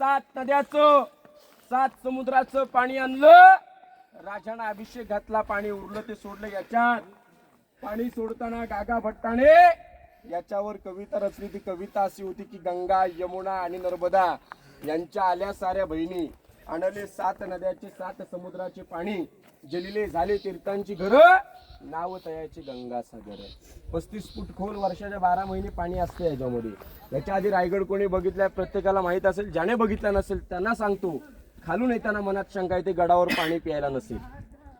सात नद्याचं सात समुद्राचं पाणी आणलं. राजानं अभिषेक घातला पाणी उरलं ते सोडलं याच्यात. पाणी सोडताना गागा भट्टाने याच्यावर कविता रचली ती कविता अशी होती की गंगा यमुना आणि नर्मदा यांच्या आल्या साऱ्या बहिणी. आणले सात नद्याचे सात समुद्राचे पाणी जलिले झाले तीर्थांची घर नाव तयाचे गंगा सागर पस्तीस फूट खोल वर्षाच्या बारा महिने पाणी असते याच्यामध्ये. याच्या आधी रायगड कोणी बघितलाय प्रत्येकाला माहीत असेल ज्याने बघितला नसेल त्यांना सांगतो. खालून येताना मनात शंका येते गडावर पाणी प्यायला नसेल.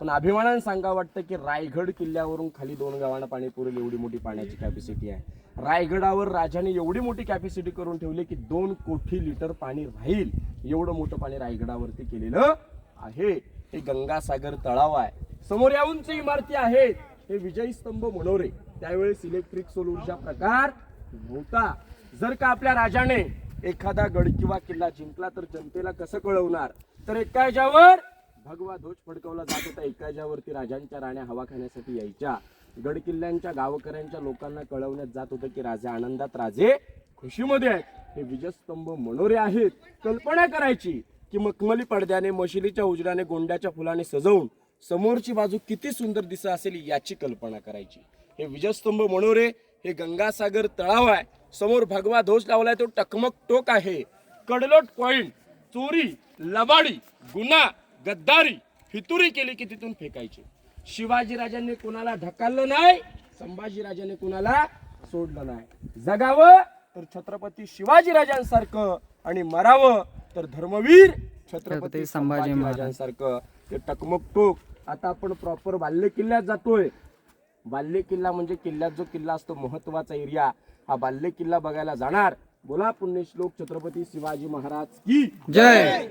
पण अभिमानानं सांगा वाटतं की रायगड किल्ल्यावरून खाली दोन गावांना पाणी पुरेल एवढी मोठी पाण्याची कॅपॅसिटी आहे. रायगडावर राजाने एवढी मोठी कॅपॅसिटी करून ठेवली की दोन कोटी लिटर पाणी राहील. एवढं मोठं पाणी रायगडावरती केलेलं आहे. हे गंगासागर तळाव आहे. समोर या उंच इमारती आहेत. हे विजयी स्तंभ मनोरे. त्यावेळेस इलेक्ट्रिक सोल ऊर्जा प्रकार नव्हता. जर का आपल्या राजाने एखादा गड किंवा किल्ला जिंकला तर जनतेला कसं कळवणार? तर एका ह्याच्यावर भगवा ध्वज फडकवला जात होता. एका राजांच्या राण्या हवा खाण्यासाठी यायच्या. गड किल्ल्यांच्या गावकऱ्यांच्या लोकांना कळवण्यात जात होतं की राजे आनंदात राजे खुशीमध्ये आहेत. हे विजयस्तंभ मनोरे आहेत. कल्पना करायची की मखमली पडद्याने मशिलीच्या उजड्याने गोंड्याच्या फुलाने सजवून समोरची बाजू किती सुंदर दिसत असेल याची कल्पना करायची. हे विजयस्तंभ मनोरे हे गंगासागर तळाव आहे. समोर भगवा ध्वज लावलाय तो टकमक टोक आहे. कडलोट पॉइंट चोरी लबाडी गुन्हा गद्दारी फितुरी केली की तिथून फेकायची. शिवाजी राजांनी कुणाला ढकललं नाही संभाजी राजांनी कुणाला सोडलं नाही. जगावं तर छत्रपती शिवाजी राजांसारखं आणि मरावं तर धर्मवीर छत्रपती संभाजी महाराजांसारखं ते टकमक टोक. आता आपण प्रॉपर बाल्य किल्ल्यात जातोय. बाल्य किल्ला म्हणजे किल्ल्यात जो किल्ला असतो महत्त्वाचा एरिया हा बाल्य किल्ला बघायला जाणार. बोला पुण्यश्लोक छत्रपती शिवाजी महाराज की जय.